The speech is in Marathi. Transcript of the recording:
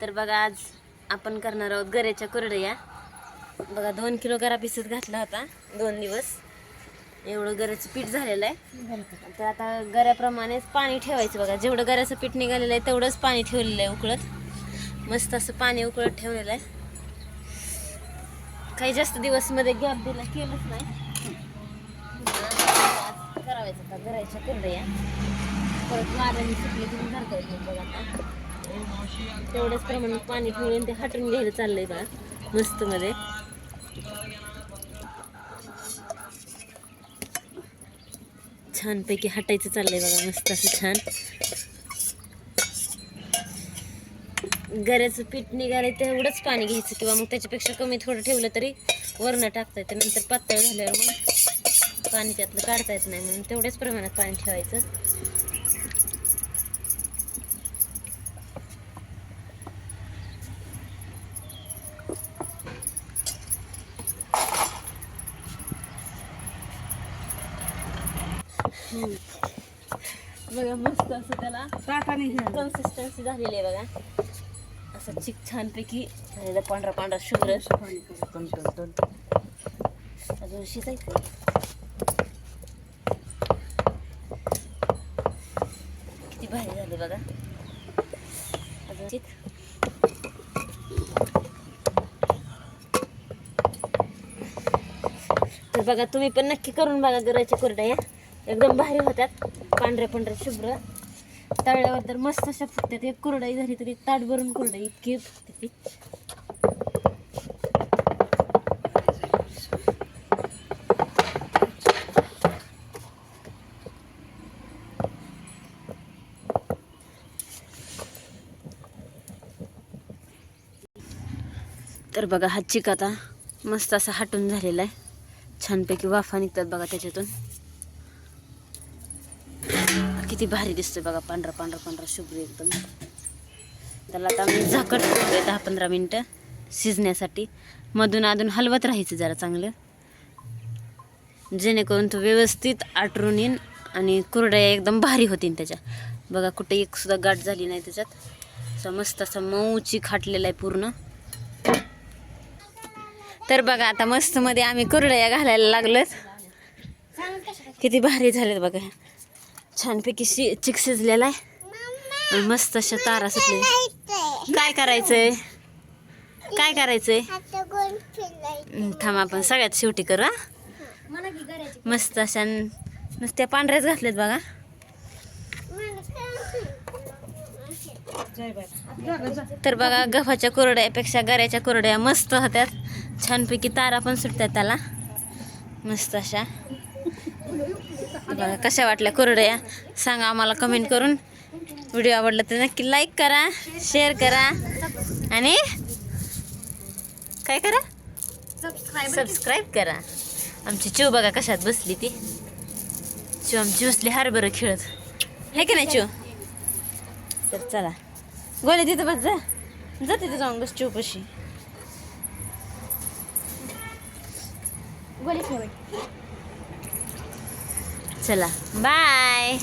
तर बघा आज आपण करणार आहोत गऱ्याच्या कुरडया. बघा दोन किलो गरा पिसत घातला होता दोन दिवस. एवढं गऱ्याचं पीठ झालेलं आहे. तर आता गऱ्याप्रमाणेच पाणी ठेवायचं बघा. जेवढं गऱ्याचं पीठ निघालेलं आहे तेवढंच पाणी ठेवलेलं आहे उकळत. मस्त असं पाणी उकळत ठेवलेलं आहे. काही जास्त दिवसमध्ये गॅप दिला केलंच नाही. आज करावायचं आता गऱ्याच्या कुरडया. परत वाऱ्याने सुटले तुम्ही मग धरता बघा आता. तेवढ्याच प्रमाणात पाणी ठेवून ते हटून घ्यायला चाललंय बघा मस्त मध्ये. छानपैकी हटायचं चाललंय बघा मस्त असं छान. गऱ्याचं पीठ निघालंय तेवढंच पाणी घ्यायचं किंवा मग त्याच्यापेक्षा कमी थोडं ठेवलं तरी वरण टाकता येतं नंतर पातळ झाल्यावर मग पाणी त्यातलं काढता येत नाही म्हणून तेवढ्याच प्रमाणात पाणी ठेवायचं. बघा मस्त असं त्याला कन्सिस्टन्सी झालेली आहे बघा. असं चिक छानपैकी झालेलं पांढरा पांढरा शुभ्र अजून शिजायचं. किती भारी झाले बघा. अजून चिक तर बघा तुम्ही पण नक्की करून बघा गराच्या कुरड्या एकदम भारी होत्यात. पांढऱ्या पांढऱ्या शुभ्र. तळल्यावर तर मस्त अशा फुटतात एक कुरडाई झाली तरी ताट भरून कुरडाई इतकी फुटते ती. तर बघा हा चिकाता मस्त असा हटून झालेला आहे. छानपैकी वाफा निघतात बघा त्याच्यातून. किती भारी दिसतोय बघा पांढरा पांढरा पांढरा शुभ्र एकदम. त्याला आता आम्ही झाकट ठेवतोय दहा पंधरा मिनटं शिजण्यासाठी. मधून अधून हलवत राहायचं जरा चांगलं. जेणेकरून तो व्यवस्थित आटरून येईन आणि कुरडया एकदम भारी होतीन त्याच्या. बघा कुठे एक सुद्धा गाठ झाली नाही त्याच्यात. असा मस्त असा मऊची खाटलेला आहे पूर्ण. तर बघा आता मस्त मध्ये आम्ही कुरडया घालायला लागलोत. किती भारी झालेत बघा. छानपैकी शि चिक शिजलेला आहे मस्त अशा तारा सुटले काय करायचंय? काय करायचंय? थांब आपण सगळ्यात शेवटी करू मस्त अशा नुसत्या पांढऱ्याच घातल्यात बघा. तर बघा गव्हाच्या कोरड्यापेक्षा गऱ्याच्या कोरड्या मस्त होत्यात. छानपैकी तारा पण सुटतात त्याला. मस्त अशा. बघा कशा वाटल्या कुरड्या? सांगा आम्हाला कमेंट करून. व्हिडिओ आवडला तर नक्की लाईक करा शेअर करा. आणि काय करा? सबस्क्राईब करा. आमची चिव बघा कशात बसली ती. चिव आमची बसली हरभरं खेळत. हे की नाही चिव तर चला. गोले तिथं बस जा. जाते तिथं जाऊन बस चिव पशी चला. बाय